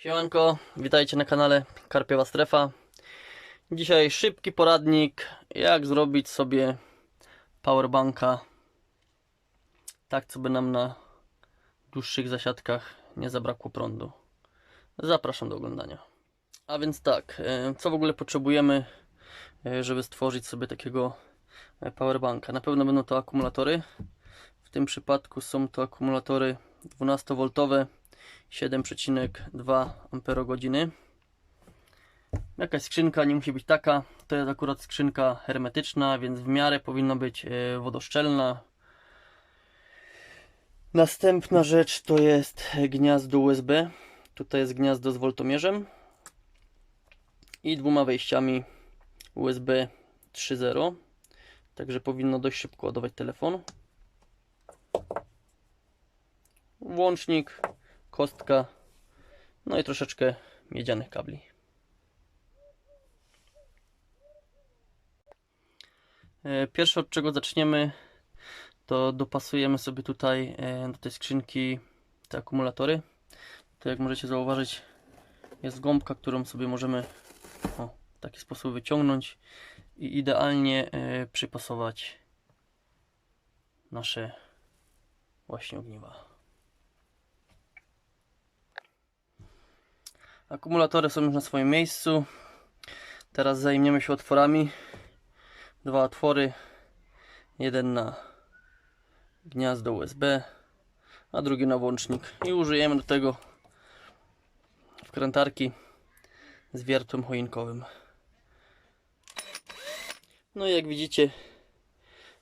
Siemanko, witajcie na kanale Karpiowa Strefa. Dzisiaj szybki poradnik, jak zrobić sobie powerbanka tak, co by nam na dłuższych zasiadkach nie zabrakło prądu. Zapraszam do oglądania. A więc tak, e, co w ogóle potrzebujemy, e, żeby stworzyć sobie takiego e, powerbanka? Na pewno będą to akumulatory. W tym przypadku są to akumulatory 12V 7,2 Ah. Jakaś skrzynka nie musi być taka. To jest akurat skrzynka hermetyczna, więc w miarę powinna być e, wodoszczelna. Następna rzecz to jest gniazdo USB. Tutaj jest gniazdo z woltomierzem i dwoma wejściami USB 3.0. Także powinno dość szybko ładować telefon. Włącznik, kostka, no i troszeczkę miedzianych kabli. E, Pierwsze od czego zaczniemy, to dopasujemy sobie tutaj e, do tej skrzynki te akumulatory. To jak możecie zauważyć, jest gąbka, którą sobie możemy o, w taki sposób wyciągnąć i idealnie e, przypasować nasze właśnie ogniwa. Akumulatory są już na swoim miejscu. Teraz zajmiemy się otworami. Dwa otwory. Jeden na gniazdo USB, a drugi na włącznik. I użyjemy do tego wkrętarki z wiertłem choinkowym. No i jak widzicie,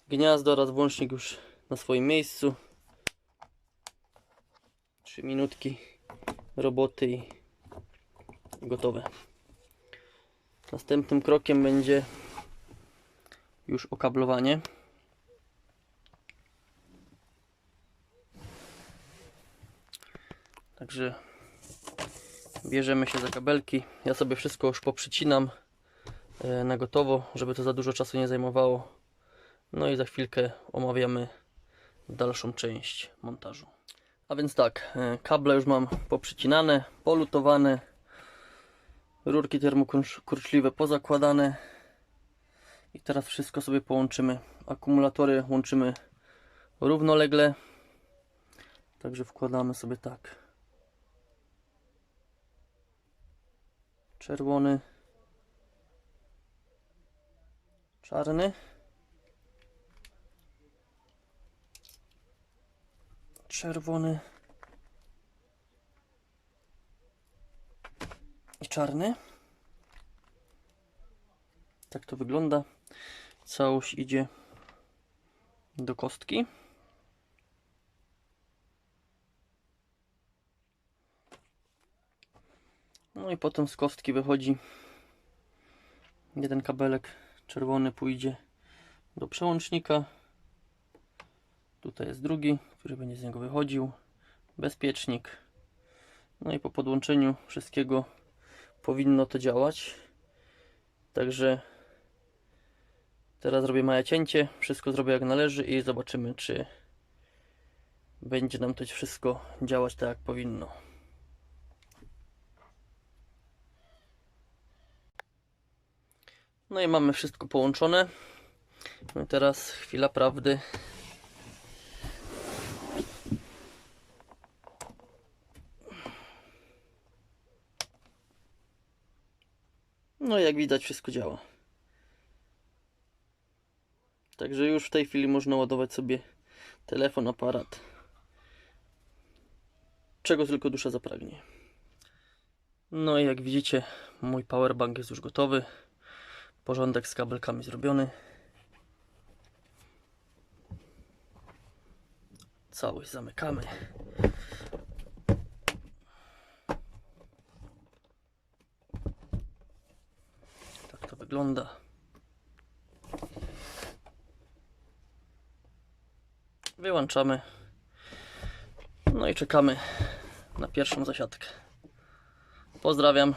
gniazdo oraz włącznik już na swoim miejscu. 3 minutki roboty i gotowe. Następnym krokiem będzie już okablowanie. Także bierzemy się za kabelki. Ja sobie wszystko już poprzycinam e, na gotowo, żeby to za dużo czasu nie zajmowało. No i za chwilkę omawiamy dalszą część montażu. A więc tak, e, kable już mam poprzycinane, polutowane, rurki termokurczliwe pozakładane i teraz wszystko sobie połączymy. Akumulatory łączymy równolegle, także wkładamy sobie tak. Czerwony, czarny. Czerwony i czarny. Tak to wygląda. Całość idzie do kostki. No i potem z kostki wychodzi jeden kabelek czerwony pójdzie do przełącznika. Tutaj jest drugi, który będzie z niego wychodził. Bezpiecznik. No i po podłączeniu wszystkiego powinno to działać. Także teraz zrobię małe cięcie, wszystko zrobię jak należy i zobaczymy, czy będzie nam to wszystko działać tak jak powinno. No i mamy wszystko połączone. No i teraz chwila prawdy. No jak widać wszystko działa. Także już w tej chwili można ładować sobie telefon, aparat. Czego tylko dusza zapragnie. No i jak widzicie mój powerbank jest już gotowy. Porządek z kabelkami zrobiony. Całość zamykamy. Tak to wygląda. Wyłączamy. No i czekamy na pierwszą zasiadkę. Pozdrawiam.